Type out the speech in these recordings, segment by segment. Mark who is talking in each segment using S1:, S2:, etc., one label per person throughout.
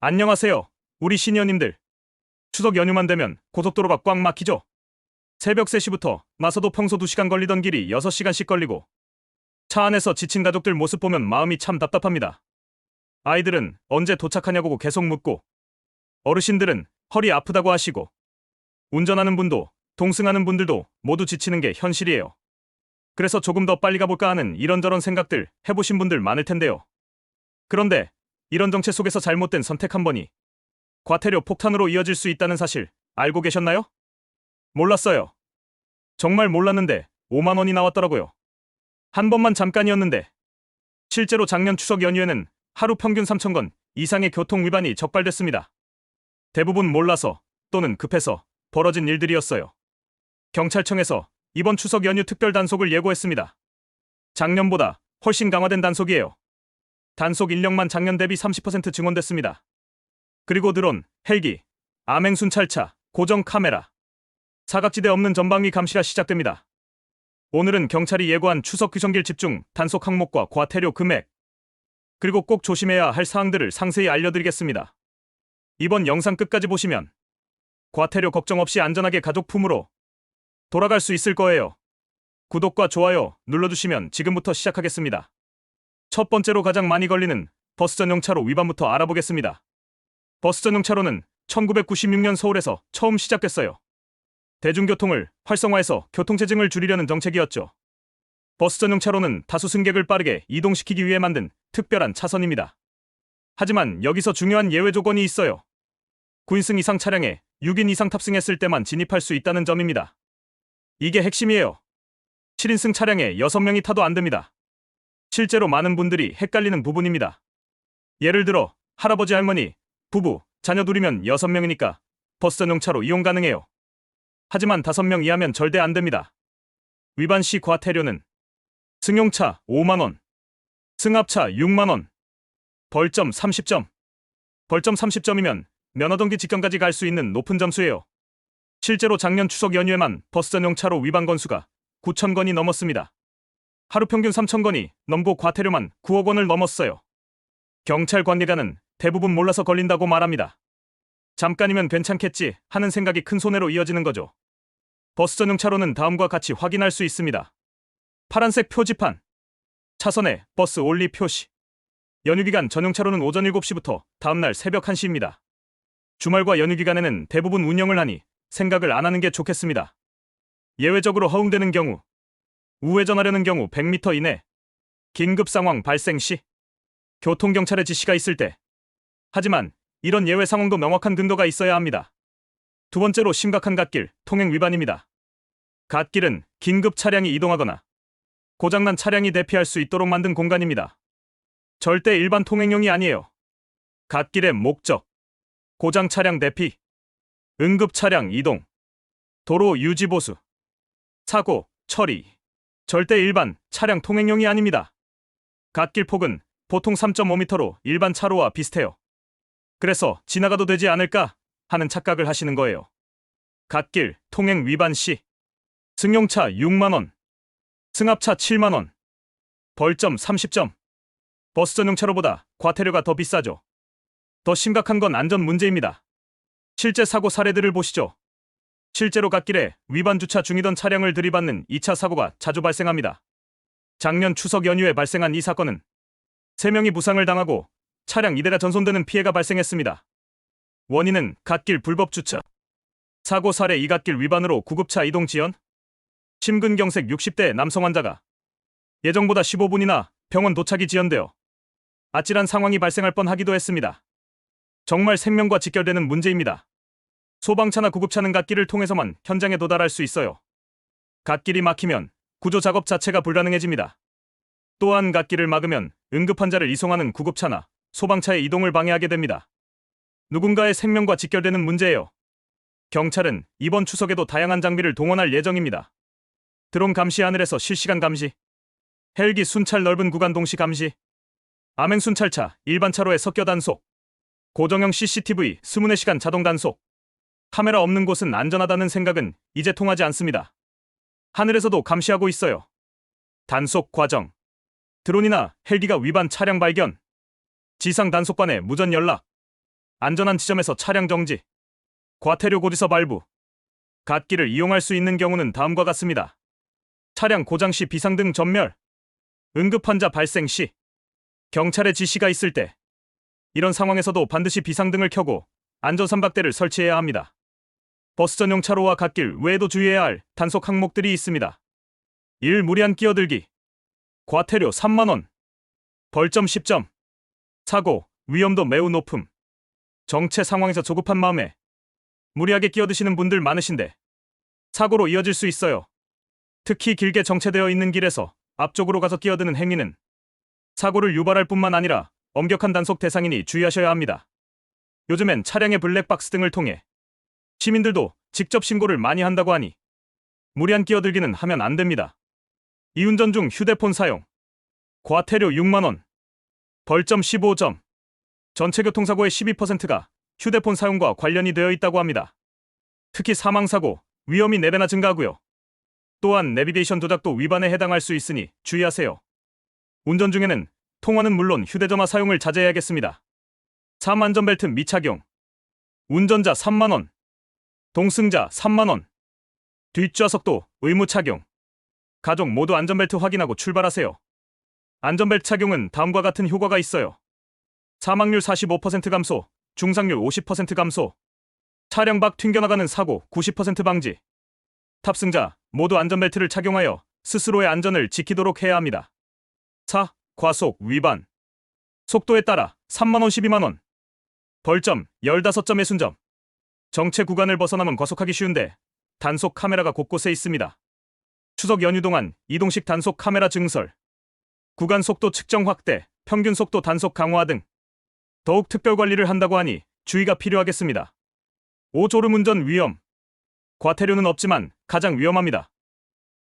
S1: 안녕하세요. 우리 시니어님들. 추석 연휴만 되면 고속도로가 꽉 막히죠? 새벽 3시부터 나서도 평소 2시간 걸리던 길이 6시간씩 걸리고 차 안에서 지친 가족들 모습 보면 마음이 참 답답합니다. 아이들은 언제 도착하냐고 계속 묻고 어르신들은 허리 아프다고 하시고 운전하는 분도 동승하는 분들도 모두 지치는 게 현실이에요. 그래서 조금 더 빨리 가볼까 하는 이런저런 생각들 해보신 분들 많을 텐데요. 그런데 이런 정체 속에서 잘못된 선택 한 번이 과태료 폭탄으로 이어질 수 있다는 사실 알고 계셨나요? 몰랐어요. 정말 몰랐는데 5만 원이 나왔더라고요. 한 번만 잠깐이었는데 실제로 작년 추석 연휴에는 하루 평균 3천 건 이상의 교통 위반이 적발됐습니다. 대부분 몰라서 또는 급해서 벌어진 일들이었어요. 경찰청에서 이번 추석 연휴 특별 단속을 예고했습니다. 작년보다 훨씬 강화된 단속이에요. 단속 인력만 작년 대비 30% 증원됐습니다. 그리고 드론, 헬기, 암행 순찰차, 고정 카메라, 사각지대 없는 전방위 감시가 시작됩니다. 오늘은 경찰이 예고한 추석 규정길 집중 단속 항목과 과태료 금액, 그리고 꼭 조심해야 할 사항들을 상세히 알려드리겠습니다. 이번 영상 끝까지 보시면 과태료 걱정 없이 안전하게 가족 품으로 돌아갈 수 있을 거예요. 구독과 좋아요 눌러주시면 지금부터 시작하겠습니다. 첫 번째로 가장 많이 걸리는 버스 전용 차로 위반부터 알아보겠습니다. 버스 전용 차로는 1996년 서울에서 처음 시작됐어요. 대중교통을 활성화해서 교통체증을 줄이려는 정책이었죠. 버스 전용 차로는 다수 승객을 빠르게 이동시키기 위해 만든 특별한 차선입니다. 하지만 여기서 중요한 예외 조건이 있어요. 9인승 이상 차량에 6인 이상 탑승했을 때만 진입할 수 있다는 점입니다. 이게 핵심이에요. 7인승 차량에 6명이 타도 안 됩니다. 실제로 많은 분들이 헷갈리는 부분입니다. 예를 들어 할아버지 할머니, 부부, 자녀 둘이면 6명이니까 버스 전용 차로 이용 가능해요. 하지만 5명 이하면 절대 안 됩니다. 위반 시 과태료는 승용차 5만 원, 승합차 6만 원, 벌점 30점. 벌점 30점이면 면허등기 직경까지 갈 수 있는 높은 점수예요. 실제로 작년 추석 연휴에만 버스 전용 차로 위반 건수가 9천 건이 넘었습니다. 하루 평균 3천 건이 넘고 과태료만 9억 원을 넘었어요. 경찰 관계자는 대부분 몰라서 걸린다고 말합니다. 잠깐이면 괜찮겠지 하는 생각이 큰 손해로 이어지는 거죠. 버스 전용 차로는 다음과 같이 확인할 수 있습니다. 파란색 표지판, 차선에 버스 올리 표시. 연휴 기간 전용 차로는 오전 7시부터 다음날 새벽 1시입니다. 주말과 연휴 기간에는 대부분 운영을 하니 생각을 안 하는 게 좋겠습니다. 예외적으로 허용되는 경우, 우회전하려는 경우 100m 이내, 긴급 상황 발생 시, 교통경찰의 지시가 있을 때. 하지만 이런 예외 상황도 명확한 근거가 있어야 합니다. 두 번째로 심각한 갓길, 통행 위반입니다. 갓길은 긴급 차량이 이동하거나 고장난 차량이 대피할 수 있도록 만든 공간입니다. 절대 일반 통행용이 아니에요. 갓길의 목적, 고장 차량 대피, 응급 차량 이동, 도로 유지 보수, 사고, 처리, 절대 일반 차량 통행용이 아닙니다. 갓길 폭은 보통 3.5m로 일반 차로와 비슷해요. 그래서 지나가도 되지 않을까 하는 착각을 하시는 거예요. 갓길 통행 위반 시 승용차 6만원, 승합차 7만원, 벌점 30점. 버스 전용 차로보다 과태료가 더 비싸죠. 더 심각한 건 안전 문제입니다. 실제 사고 사례들을 보시죠. 실제로 갓길에 위반 주차 중이던 차량을 들이받는 2차 사고가 자주 발생합니다. 작년 추석 연휴에 발생한 이 사건은 3명이 부상을 당하고 차량 2대가 전손되는 피해가 발생했습니다. 원인은 갓길 불법 주차. 사고 사례 이 갓길 위반으로 구급차 이동 지연. 심근경색 60대 남성 환자가 예정보다 15분이나 병원 도착이 지연되어 아찔한 상황이 발생할 뻔하기도 했습니다. 정말 생명과 직결되는 문제입니다. 소방차나 구급차는 갓길을 통해서만 현장에 도달할 수 있어요. 갓길이 막히면 구조 작업 자체가 불가능해집니다. 또한 갓길을 막으면 응급 환자를 이송하는 구급차나 소방차의 이동을 방해하게 됩니다. 누군가의 생명과 직결되는 문제예요. 경찰은 이번 추석에도 다양한 장비를 동원할 예정입니다. 드론 감시 하늘에서 실시간 감시, 헬기 순찰 넓은 구간 동시 감시, 암행 순찰차 일반 차로에 섞여 단속, 고정형 CCTV 24시간 자동 단속, 카메라 없는 곳은 안전하다는 생각은 이제 통하지 않습니다. 하늘에서도 감시하고 있어요. 단속 과정, 드론이나 헬기가 위반 차량 발견, 지상 단속반에 무전 연락, 안전한 지점에서 차량 정지. 과태료 고지서 발부. 갓길을 이용할 수 있는 경우는 다음과 같습니다. 차량 고장 시 비상등 전멸. 응급 환자 발생 시. 경찰의 지시가 있을 때. 이런 상황에서도 반드시 비상등을 켜고 안전삼각대를 설치해야 합니다. 버스 전용 차로와 갓길 외에도 주의해야 할 단속 항목들이 있습니다. 1. 무리한 끼어들기. 과태료 3만원. 벌점 10점. 사고, 위험도 매우 높음. 정체 상황에서 조급한 마음에 무리하게 끼어드시는 분들 많으신데 사고로 이어질 수 있어요. 특히 길게 정체되어 있는 길에서 앞쪽으로 가서 끼어드는 행위는 사고를 유발할 뿐만 아니라 엄격한 단속 대상이니 주의하셔야 합니다. 요즘엔 차량의 블랙박스 등을 통해 시민들도 직접 신고를 많이 한다고 하니 무리한 끼어들기는 하면 안 됩니다. 이운전 중 휴대폰 사용 과태료 6만원 벌점 15점 전체 교통사고의 12%가 휴대폰 사용과 관련이 되어 있다고 합니다. 특히 사망사고, 위험이 4배나 증가하고요. 또한 내비게이션 조작도 위반에 해당할 수 있으니 주의하세요. 운전 중에는 통화는 물론 휴대전화 사용을 자제해야겠습니다. 3. 안전벨트 미착용 운전자 3만원 동승자 3만원 뒷좌석도 의무 착용 가족 모두 안전벨트 확인하고 출발하세요. 안전벨트 착용은 다음과 같은 효과가 있어요. 사망률 45% 감소, 중상률 50% 감소, 차량 밖 튕겨나가는 사고 90% 방지. 탑승자 모두 안전벨트를 착용하여 스스로의 안전을 지키도록 해야 합니다. 4. 과속 위반. 속도에 따라 3만원 12만원. 벌점 15점의 순점. 정체 구간을 벗어나면 과속하기 쉬운데 단속 카메라가 곳곳에 있습니다. 추석 연휴 동안 이동식 단속 카메라 증설, 구간 속도 측정 확대, 평균 속도 단속 강화 등 더욱 특별 관리를 한다고 하니 주의가 필요하겠습니다. 5. 졸음 운전 위험. 과태료는 없지만 가장 위험합니다.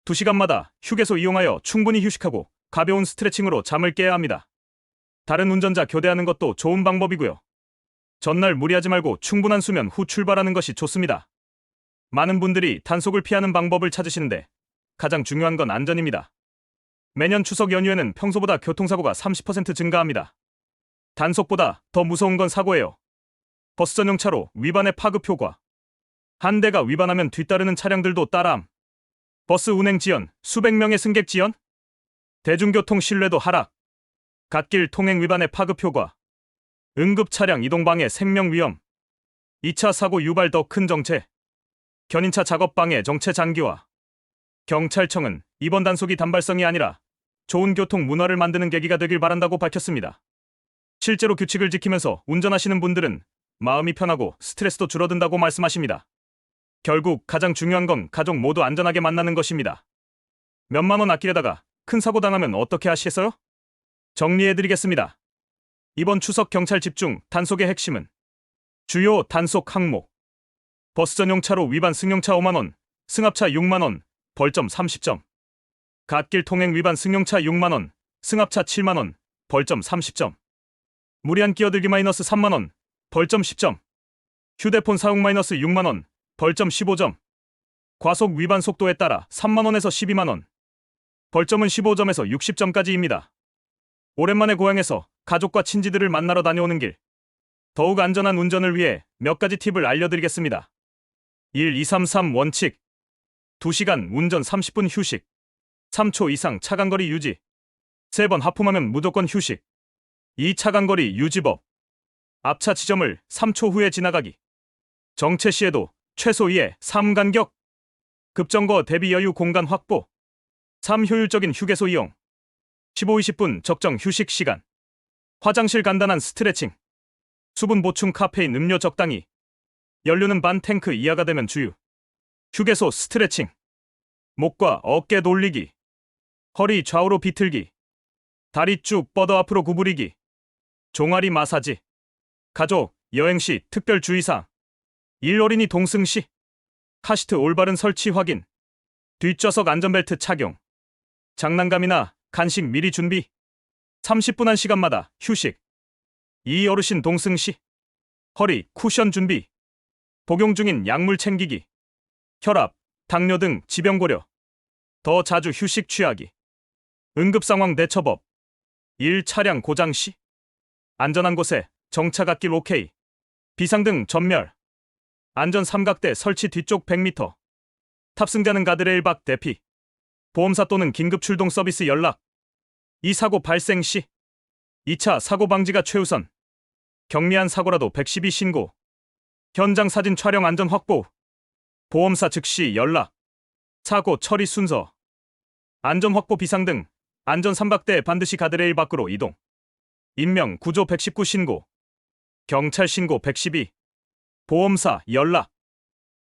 S1: 2시간마다 휴게소 이용하여 충분히 휴식하고 가벼운 스트레칭으로 잠을 깨야 합니다. 다른 운전자 교대하는 것도 좋은 방법이고요. 전날 무리하지 말고 충분한 수면 후 출발하는 것이 좋습니다. 많은 분들이 단속을 피하는 방법을 찾으시는데 가장 중요한 건 안전입니다. 매년 추석 연휴에는 평소보다 교통사고가 30% 증가합니다. 단속보다 더 무서운 건 사고예요. 버스 전용 차로 위반의 파급 효과. 한 대가 위반하면 뒤따르는 차량들도 따라함. 버스 운행 지연, 수백 명의 승객 지연? 대중교통 신뢰도 하락. 갓길 통행 위반의 파급 효과. 응급 차량 이동 방해 생명 위험. 2차 사고 유발 더 큰 정체. 견인차 작업 방해 정체 장기화. 경찰청은 이번 단속이 단발성이 아니라 좋은 교통 문화를 만드는 계기가 되길 바란다고 밝혔습니다. 실제로 규칙을 지키면서 운전하시는 분들은 마음이 편하고 스트레스도 줄어든다고 말씀하십니다. 결국 가장 중요한 건 가족 모두 안전하게 만나는 것입니다. 몇만 원 아끼려다가 큰 사고 당하면 어떻게 하시겠어요? 정리해드리겠습니다. 이번 추석 경찰 집중 단속의 핵심은 주요 단속 항목. 버스 전용 차로 위반 승용차 5만원, 승합차 6만원, 벌점 30점. 갓길 통행 위반 승용차 6만원, 승합차 7만원, 벌점 30점. 무리한 끼어들기 마이너스 3만원, 벌점 10점. 휴대폰 사용 마이너스 6만원, 벌점 15점. 과속 위반 속도에 따라 3만원에서 12만원. 벌점은 15점에서 60점까지입니다. 오랜만에 고향에서 가족과 친지들을 만나러 다녀오는 길 더욱 안전한 운전을 위해 몇 가지 팁을 알려드리겠습니다. 1. 2, 3, 3 원칙 2시간 운전 30분 휴식 3초 이상 차간거리 유지 3번 하품하면 무조건 휴식 2. 차간거리 유지법 앞차 지점을 3초 후에 지나가기 정체 시에도 최소 2에 3 간격 급정거 대비 여유 공간 확보 3. 효율적인 휴게소 이용 15, 20분 적정 휴식 시간 화장실 간단한 스트레칭 수분 보충 카페인 음료 적당히 연료는 반 탱크 이하가 되면 주유 휴게소 스트레칭 목과 어깨 돌리기 허리 좌우로 비틀기 다리 쭉 뻗어 앞으로 구부리기 종아리 마사지 가족 여행 시 특별 주의사항 일 어린이 동승 시 카시트 올바른 설치 확인 뒷좌석 안전벨트 착용 장난감이나 간식 미리 준비 30분 한 시간마다 휴식 이 어르신 동승 시 허리 쿠션 준비 복용 중인 약물 챙기기 혈압, 당뇨 등 지병 고려 더 자주 휴식 취하기 응급 상황 대처법 1. 차량 고장 시 안전한 곳에 정차 갓길 오케이 비상등 전멸. 안전 삼각대 설치 뒤쪽 100m. 탑승자는 가드레일 밖 대피. 보험사 또는 긴급 출동 서비스 연락. 이 사고 발생 시 2차 사고 방지가 최우선. 경미한 사고라도 112 신고. 현장 사진 촬영 안전 확보. 보험사 즉시 연락. 사고 처리 순서. 안전 확보 비상 등. 안전 삼각대 반드시 가드레일 밖으로 이동. 인명 구조 119 신고. 경찰 신고 112. 보험사 연락.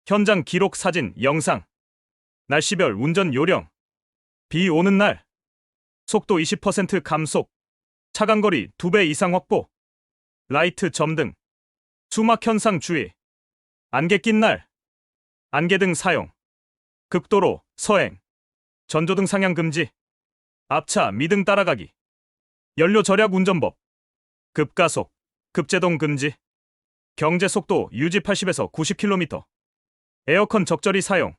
S1: 현장 기록 사진 영상. 날씨별 운전 요령. 비 오는 날. 속도 20% 감속. 차간거리 2배 이상 확보. 라이트 점등. 수막 현상 주의. 안개 낀 날. 안개등 사용. 극도로 서행. 전조등 상향 금지. 앞차 미등 따라가기. 연료 절약 운전법. 급가속. 급제동 금지. 경제 속도 유지 80에서 90km. 에어컨 적절히 사용.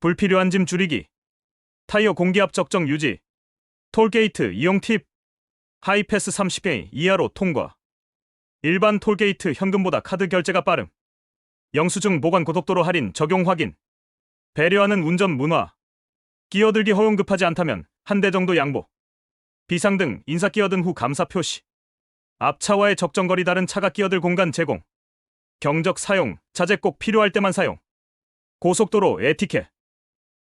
S1: 불필요한 짐 줄이기. 타이어 공기압 적정 유지. 톨게이트 이용 팁. 하이패스 30개 이하로 통과. 일반 톨게이트 현금보다 카드 결제가 빠름. 영수증 보관 고속도로 할인 적용 확인. 배려하는 운전 문화. 끼어들기 허용 급하지 않다면 한 대 정도 양보. 비상 등 인사 끼어든 후 감사 표시. 앞차와의 적정거리 다른 차가 끼어들 공간 제공. 경적 사용, 자제 꼭 필요할 때만 사용. 고속도로 에티켓.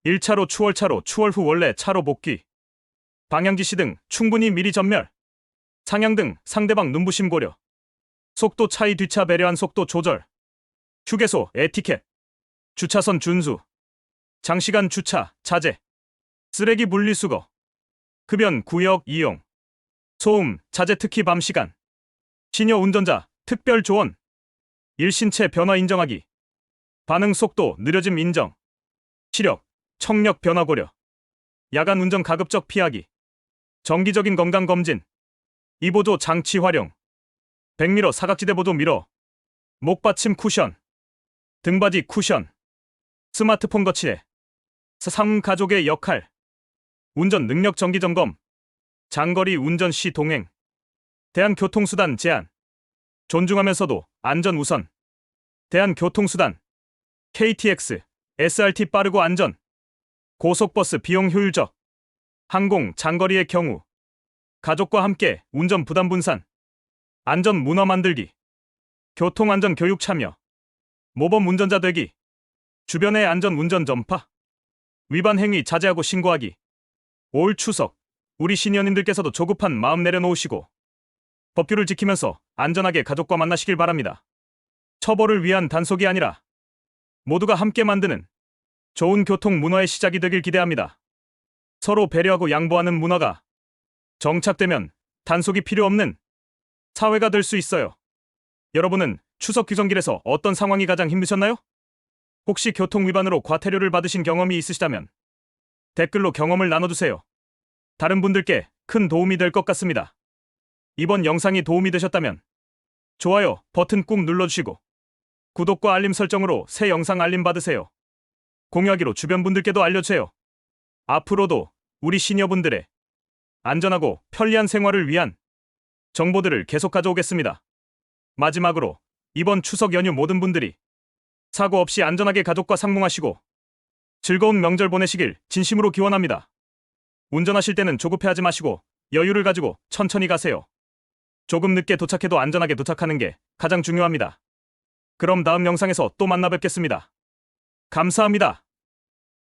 S1: 1차로 추월차로 추월 후 원래 차로 복귀. 방향지시 등 충분히 미리 전멸. 상향 등 상대방 눈부심 고려. 속도 차이 뒤차 배려한 속도 조절. 휴게소 에티켓. 주차선 준수. 장시간 주차 자제. 쓰레기 분리수거. 흡연 구역 이용. 소음 자제 특히 밤 시간. 시녀 운전자 특별 조언. 일신체 변화 인정하기. 반응 속도 느려짐 인정. 시력, 청력 변화 고려. 야간 운전 가급적 피하기. 정기적인 건강 검진. 이보조 장치 활용. 100미러 사각지대 보조 미러. 목받침 쿠션. 등받이 쿠션. 스마트폰 거치대. 삼 가족의 역할. 운전 능력 정기 점검. 장거리 운전 시 동행. 대한교통수단 제한. 존중하면서도 안전 우선. 대한교통수단. KTX, SRT 빠르고 안전. 고속버스 비용 효율적. 항공 장거리의 경우. 가족과 함께 운전 부담 분산. 안전 문화 만들기. 교통안전 교육 참여. 모범 운전자 되기. 주변의 안전 운전 전파. 위반 행위 자제하고 신고하기. 올 추석 우리 시니어님들께서도 조급한 마음 내려놓으시고 법규를 지키면서 안전하게 가족과 만나시길 바랍니다. 처벌을 위한 단속이 아니라 모두가 함께 만드는 좋은 교통 문화의 시작이 되길 기대합니다. 서로 배려하고 양보하는 문화가 정착되면 단속이 필요 없는 사회가 될 수 있어요. 여러분은 추석 규정길에서 어떤 상황이 가장 힘드셨나요? 혹시 교통 위반으로 과태료를 받으신 경험이 있으시다면 댓글로 경험을 나눠주세요. 다른 분들께 큰 도움이 될 것 같습니다. 이번 영상이 도움이 되셨다면 좋아요 버튼 꾹 눌러주시고 구독과 알림 설정으로 새 영상 알림 받으세요. 공유하기로 주변 분들께도 알려주세요. 앞으로도 우리 시니어분들의 안전하고 편리한 생활을 위한 정보들을 계속 가져오겠습니다. 마지막으로 이번 추석 연휴 모든 분들이 사고 없이 안전하게 가족과 상봉하시고 즐거운 명절 보내시길 진심으로 기원합니다. 운전하실 때는 조급해하지 마시고 여유를 가지고 천천히 가세요. 조금 늦게 도착해도 안전하게 도착하는 게 가장 중요합니다. 그럼 다음 영상에서 또 만나 뵙겠습니다. 감사합니다.